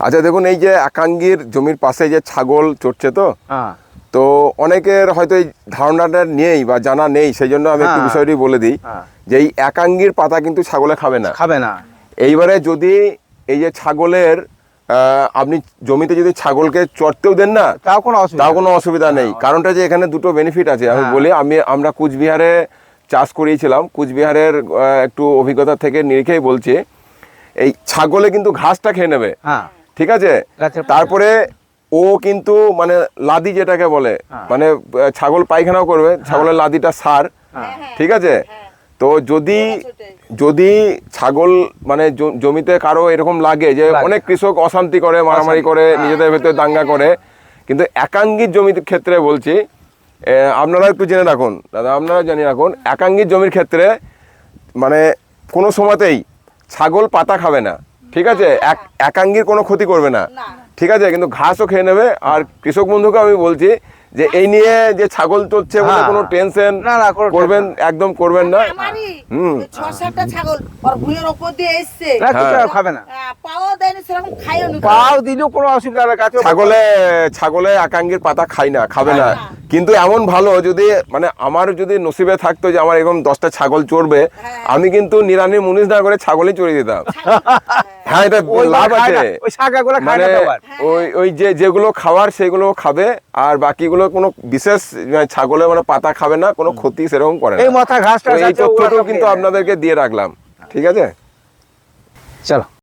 আচ্ছা দেখুন এই যে একাঙ্গির জমির পাশে যে ছাগল চড়ছে তো হ্যাঁ। তো অনেকের হয়তো এই ধারণাটা নেই বা জানা নেই সেই জন্য আমি একটু হ্যাঁ। বিষয়টি বলে দিই হ্যাঁ। যে এই একাঙ্গির পাতা কিন্তু ছাগলে খাবে না। খাবে না। এইবারে যদি এই যে ছাগলের আপনি জমিতে যদি ছাগলকে চড়তেও দেন না তাও কোনো অসুবিধা তাও কোনো অসুবিধা নেই। কারণটা যে এখানে দুটো বেনিফিট আছে। আমি। বলি আমি আমরা কুচবিহারে চাষ করিয়েছিলাম। কুচবিহারের একটু অভিজ্ঞতা থেকে নিরিখেই বলছি এই ছাগলে কিন্তু ঘাসটা খেয়ে নেবে। হ্যাঁ। ঠিক আছে? তারপরে ও কিন্তু মানে লাদি যেটাকে বলে হ্যাঁ। মানে ছাগল পায়খানাও করবে ছাগলের লাদিটা সার ঠিক আছে? তো যদি যদি ছাগল মানে জমিতে কারও এরকম লাগে যে অনেক কৃষক অশান্তি করে মারামারি করে নিজেদের ভেতরে দাঙ্গা করে কিন্তু একাঙ্গির জমির ক্ষেত্রে বলছি আপনারা একটু জেনে রাখুন দাদা আপনারা জানিয়ে রাখুন একাঙ্গির জমির ক্ষেত্রে মানে কোনো সময়তেই ছাগল পাতা খাবে না। ঠিক আছে এক একাঙ্গির কোনো ক্ষতি করবে না। ঠিক আছে কিন্তু ঘাসও খেয়ে নেবে। আর কৃষক বন্ধুকে আমি বলছি যে এই নিয়ে যে ছাগল চলছে বলে হ্যাঁ। কোনো টেনশন না, না, কোনো করবেন একদম করবেন না। আমারই হুম। ছাগল দিয়ে এসছে। না হ্যাঁ। খাবে না। পাও দেয়নি সেরকম খাইও নি। পাও দিলেও কোনো অসুবিধা হবে গাছে ছাগলে ছাগলে একাঙ্গির পাতা খাই না খাবে না। কিন্তু এমন ভালো যদি মানে আমার যদি নসিবে থাকতো যে আমার এরকম দশটা ছাগল চড়বে হ্যাঁ। আমি কিন্তু নিরানি মুনিশ না করে ছাগলই চড়িয়ে দিতাম। হ্যাঁ এটা লাভ আছে। ওই শাকাগুলো খায় মানে না তো ওই ওই যে যেগুলো খাওয়ার সেগুলো খাবে আর বাকিগুলো কোনো বিশেষ ছাগলের ছাগলে মানে পাতা খাবে না কোনো ক্ষতি সেরকম করে না। এই মাথা ঘাসটা তো এই তথ্যটাও কিন্তু আপনাদেরকে দিয়ে রাখলাম ঠিক আছে? চলো।